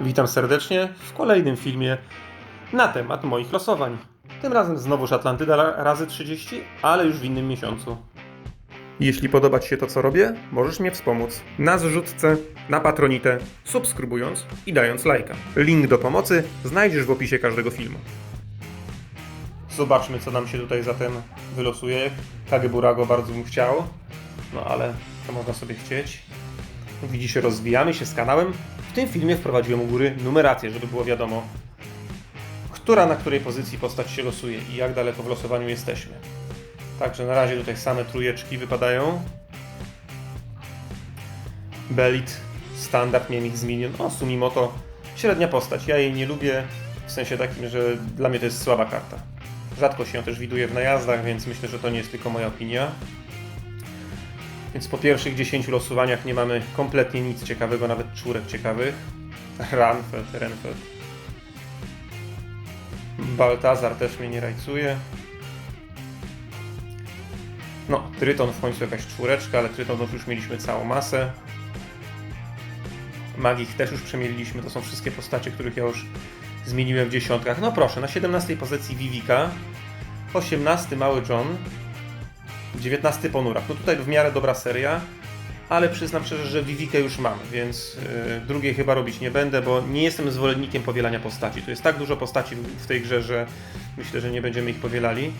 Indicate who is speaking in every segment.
Speaker 1: Witam serdecznie w kolejnym filmie na temat moich losowań. Tym razem znowuż Atlantyda ra- razy 30, ale już w innym miesiącu. Jeśli podoba Ci się to, co robię, możesz mnie wspomóc na zrzutce, na patronitę, subskrybując i dając lajka. Link do pomocy znajdziesz w opisie każdego filmu. Zobaczmy, co nam się tutaj zatem wylosuje. Kageburago bardzo bym chciał, no ale to można sobie chcieć. Widzicie, rozwijamy się z kanałem. W tym filmie wprowadziłem u góry numerację, żeby było wiadomo, która na której pozycji postać się losuje i jak daleko w losowaniu jesteśmy. Także na razie tutaj same trójeczki wypadają. Belit, standard, miałem ich z minion. O, Sumimoto, średnia postać. Ja jej nie lubię, w sensie takim, że dla mnie to jest słaba karta. Rzadko się ją też widuje w najazdach, więc myślę, że to nie jest tylko moja opinia. Więc po pierwszych 10 losowaniach nie mamy kompletnie nic ciekawego, nawet czwórek ciekawych. Ranfeld, Renfeld. Baltazar też mnie nie rajcuje. No, Tryton w końcu jakaś czwóreczka, ale Trytonów już mieliśmy całą masę. Magich też już przemieliliśmy, to są wszystkie postacie, których ja już zmieniłem w dziesiątkach. No proszę, na 17 pozycji Vivika, 18 Mały John, 19 Ponurak. No tutaj w miarę dobra seria, ale przyznam szczerze, że Vivikę już mam, więc yy, drugiej chyba robić nie będę, bo nie jestem zwolennikiem powielania postaci. Tu jest tak dużo postaci w, tej grze, że myślę, że nie będziemy ich powielali.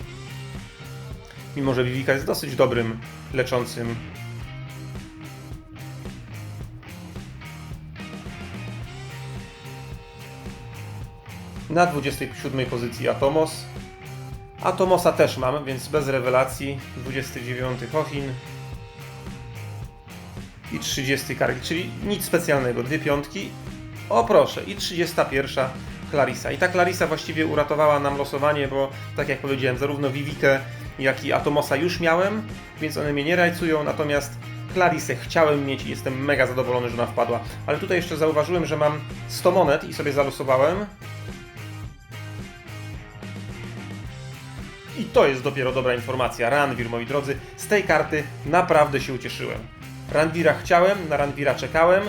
Speaker 1: Mimo, że Vivika jest dosyć dobrym, leczącym Na 27 pozycji Atomos. Atomosa też mam, więc bez rewelacji. 29 Hochin. I 30 Kargi, czyli nic specjalnego. Dwie piątki. O proszę, i 31 Clarissa. I ta Clarissa właściwie uratowała nam losowanie, bo tak jak powiedziałem, zarówno Vivikę, jak i Atomosa już miałem, więc one mnie nie rajcują, natomiast Clarissę chciałem mieć i jestem mega zadowolony, że ona wpadła. Ale tutaj jeszcze zauważyłem, że mam 100 monet i sobie zalosowałem. I to jest dopiero dobra informacja. Ranwir, moi drodzy, z tej karty naprawdę się ucieszyłem. Ranwira chciałem, na Ranwira czekałem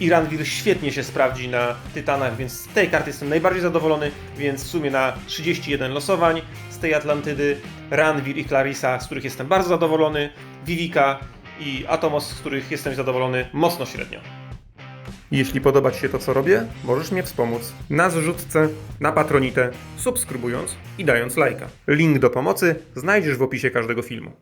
Speaker 1: i Ranwir świetnie się sprawdzi na Tytanach, więc z tej karty jestem najbardziej zadowolony, więc w sumie na 31 losowań z tej Atlantydy Ranwir i Clarissa, z których jestem bardzo zadowolony, Vivika i Atomos, z których jestem zadowolony mocno średnio. Jeśli podoba Ci się to, co robię, możesz mnie wspomóc na zrzutce, na patronitę, subskrybując i dając lajka. Link do pomocy znajdziesz w opisie każdego filmu.